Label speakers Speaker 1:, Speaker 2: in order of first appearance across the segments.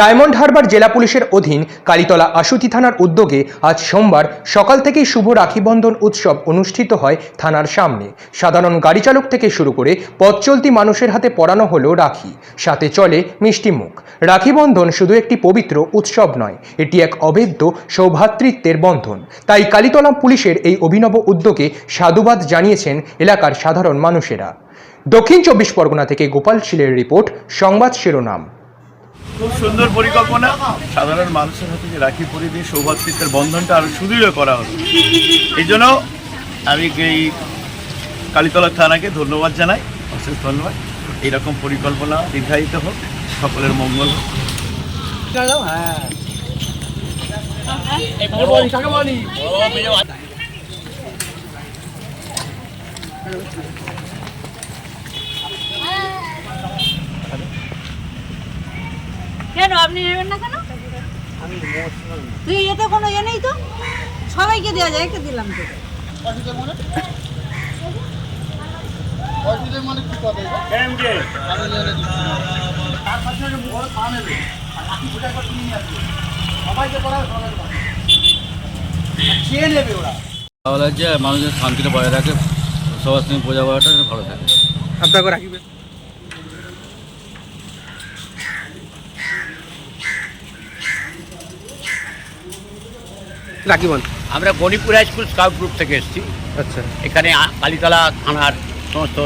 Speaker 1: Diamond Harbour জেলা পুলিশের অধীন কালীতলা আশুতি থানার উদ্যোগে আজ সোমবার সকাল থেকেই শুভ রাখিবন্ধন উৎসব অনুষ্ঠিত হয় থানার সামনে। সাধারণ গাড়ি চালক থেকে শুরু করে পথ চলতি মানুষের হাতে পরানো হলো রাখি। সাথে চলে মিষ্টি মুখ। রাখি বন্ধন শুধু একটি পবিত্র উৎসব নয়, এটি এক অভেদ্য সৌভ্রাতৃত্বের বন্ধন। তাই কালীতলা পুলিশের এই অভিনব উদ্যোগে সাধুবাদ জানিয়েছেন এলাকার সাধারণ মানুষেরা। দক্ষিণ চব্বিশ পরগনা থেকে গোপাল শিলের রিপোর্ট, সংবাদ শিরোনাম।
Speaker 2: খুব সুন্দর পরিকল্পনা। সাধারণ মানুষের হাতে যে রাখি পরিয়ে দিয়ে সৌভাতৃত্বের বন্ধনটা আরও সুদৃঢ় করা হলো। এই জন্য আমি এই কালীতলা থানাকে ধন্যবাদ জানাই, অশেষ ধন্যবাদ। এইরকম পরিকল্পনা দীর্ঘায়িত হোক, সকলের মঙ্গল হোক।
Speaker 3: কেন আপনি নেবেন না কেন? তুই এতে কোনো ইয়ে নেই তো? সবাইকে দেওয়া যায় একে দিলাম তো।
Speaker 4: মানুষের শান্তিটা বজায় রাখে। সবার সঙ্গে বোঝা পড়াটা ভালো থাকে।
Speaker 1: আপনাকে রাখিবে রাখি বন্ধ
Speaker 5: আমরা Ganipur high school scout group থেকে এসেছি।
Speaker 1: আচ্ছা।
Speaker 5: এখানে কালীতলা থানার সমস্ত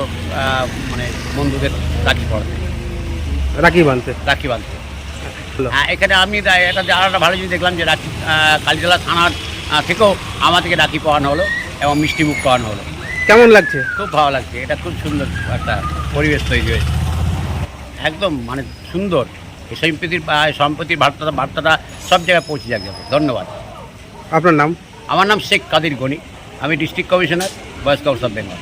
Speaker 5: মানে বন্ধুদের রাখি পড়াতে।
Speaker 1: রাখি বাঁধতে
Speaker 5: রাখি বাঁধতে হ্যাঁ এখানে আমি একটা আর একটা ভালো জিনিস দেখলাম যে রাখি কালীতলা থানার থেকেও আমাদেরকে রাখি পাওয়ানো হলো এবং মিষ্টি মুখ পাওয়ানো হলো।
Speaker 1: কেমন লাগছে?
Speaker 5: খুব ভালো লাগছে। এটা খুব সুন্দর একটা পরিবেশ তৈরি হয়েছে। একদম মানে সুন্দর। এই সম্প্রতির বার্তাটা বার্তাটা সব জায়গায় পৌঁছে যাবে ধন্যবাদ।
Speaker 1: আপনার নাম?
Speaker 5: আমার নাম শেখ কাদির গনি। আমি district commissioner voice council Bengal.